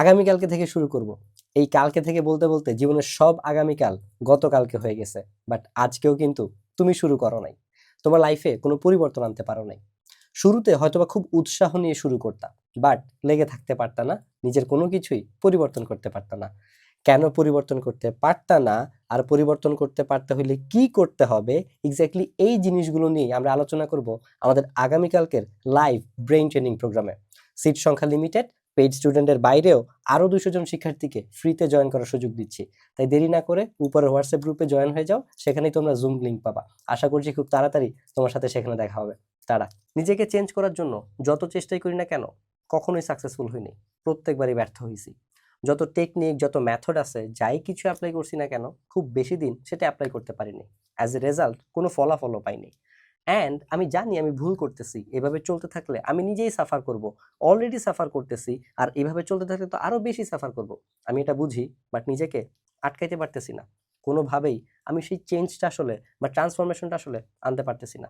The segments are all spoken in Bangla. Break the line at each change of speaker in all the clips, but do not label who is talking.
আগামীকালকে থেকে শুরু করব। এই কালকে থেকে বলতে বলতে জীবনের সব আগামীকাল গতকালকে হয়ে গেছে বাট আজকেও কিন্তু তুমি শুরু করো নাই। তোমার লাইফে কোনো পরিবর্তন আনতে পারো নাই। শুরুতে হয়তোবা খুব উৎসাহ নিয়ে শুরু করতাম বাট লেগে থাকতে পারতা না, নিজের কোনো কিছুই পরিবর্তন করতে পারতা না। কেন পরিবর্তন করতে পারতা না, আর পরিবর্তন করতে পারতে হলে কি করতে হবে এক্স্যাক্টলি এই জিনিসগুলো নিয়ে আমরা আলোচনা করব আমাদের আগামীকালকের লাইভ ব্রেইন ট্রেনিং প্রোগ্রামে সিট সংখ্যা লিমিটেড পেইড স্টুডেন্টের বাইরেও আরও দুশো জন শিক্ষার্থীকে ফ্রিতে জয়েন করার সুযোগ দিচ্ছি। তাই দেরি না করে উপরে হোয়াটসঅ্যাপ গ্রুপে জয়েন হয়ে যাও, সেখানেই তোমরা জুম লিঙ্ক পাবা। আশা করছি খুব তাড়াতাড়ি তোমার সাথে সেখানে দেখা হবে। তারা নিজেকে চেঞ্জ করার জন্য যত চেষ্টাই করি না কেন, কখনোই সাকসেসফুল হইনি প্রত্যেকবারই ব্যর্থ হয়েছি যত টেকনিক যত মেথড আছে, যাই কিছু অ্যাপ্লাই করছি না কেন, খুব বেশি দিন সেটা অ্যাপ্লাই করতে পারিনি। অ্যাজ এ রেজাল্ট কোনো ফলাফলও পাইনি। অ্যান্ড আমি জানি আমি ভুল করতেছি, এভাবে চলতে থাকলে আমি নিজেই সাফার করব। অলরেডি সাফার করতেছি, আর এভাবে চলতে থাকলে তো আরও বেশি সাফার করব। আমি এটা বুঝি বাট নিজেকে আটকাইতে পারতেছি না। কোনোভাবেই আমি সেই চেঞ্জটা আসলে বা ট্রান্সফরমেশনটা আসলে আনতে পারতেছি না।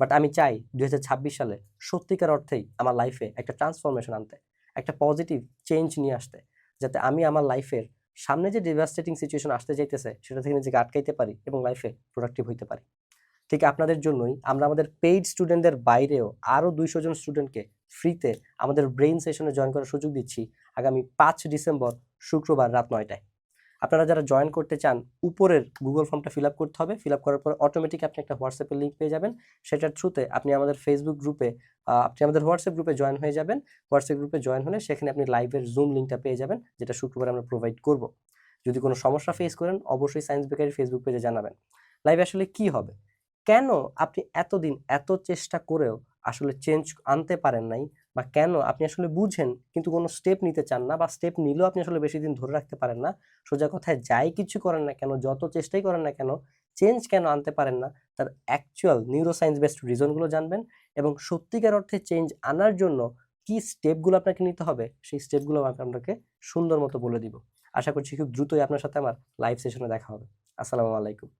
বাট আমি চাই দু হাজার ছাব্বিশ সালে সত্যিকার অর্থেই আমার লাইফে একটা ট্রান্সফরমেশন আনতে, একটা পজিটিভ চেঞ্জ নিয়ে আসতে, যাতে আমি আমার লাইফের সামনে যে ডিভাস্টেটিং সিচুয়েশন আসতে যাইতেছে সেটা থেকে নিজেকে আটকাইতে পারি এবং লাইফে প্রোডাক্টিভ হইতে পারি। ঠিক আপনাদের জন্যই আমরা আমাদের পেইড স্টুডেন্টদের বাইরেও আরও দুইশো জন স্টুডেন্টকে ফ্রিতে আমাদের ব্রেইন সেশনে জয়েন করার সুযোগ দিচ্ছি আগামী পাঁচ ডিসেম্বর শুক্রবার রাত নয়টায়। আপনারা যারা জয়েন করতে চান, উপরের গুগল ফর্মটা ফিল আপ করতে হবে। ফিল আপ করার পর অটোমেটিক আপনি একটা হোয়াটসঅ্যাপের লিঙ্ক পেয়ে যাবেন। সেটার থ্রুতে আপনি আমাদের ফেসবুক গ্রুপে আপনি আমাদের হোয়াটসঅ্যাপ গ্রুপে জয়েন হয়ে যাবেন। হোয়াটসঅ্যাপ গ্রুপে জয়েন হলে সেখানে আপনি লাইভের জুম লিঙ্কটা পেয়ে যাবেন, যেটা শুক্রবার আমরা প্রোভাইড করব। যদি কোনো সমস্যা ফেস করেন, অবশ্যই সায়েন্স বেকারি ফেসবুক পেজে জানাবেন। লাইভে আসলে কি হবে? কেন আপনি এতদিন এত চেষ্টা করেও আসলে চেঞ্জ আনতে পারেন নাই? বা কেন আপনি আসলে বুঝেন কিন্তু কোনো স্টেপ নিতে চান না? বা স্টেপ নিলেও আপনি আসলে বেশি দিন ধরে রাখতে পারেন না? সোজা কথায় যাই কিছু করেন না কেন, যত চেষ্টাই করেন না কেন চেঞ্জ কেন আনতে পারেন না? তার অ্যাকচুয়াল নিউরো সায়েন্স বেসড রিজনগুলো জানবেন এবং সত্যিকার অর্থে চেঞ্জ আনার জন্য কি স্টেপগুলো আপনাকে নিতে হবে? সেই স্টেপগুলো আমি আপনাকে সুন্দর মতো বলে দিব। আশা করছি খুব দ্রুতই আপনার সাথে আমার লাইভ সেশনে দেখা হবে। আসসালামু আলাইকুম।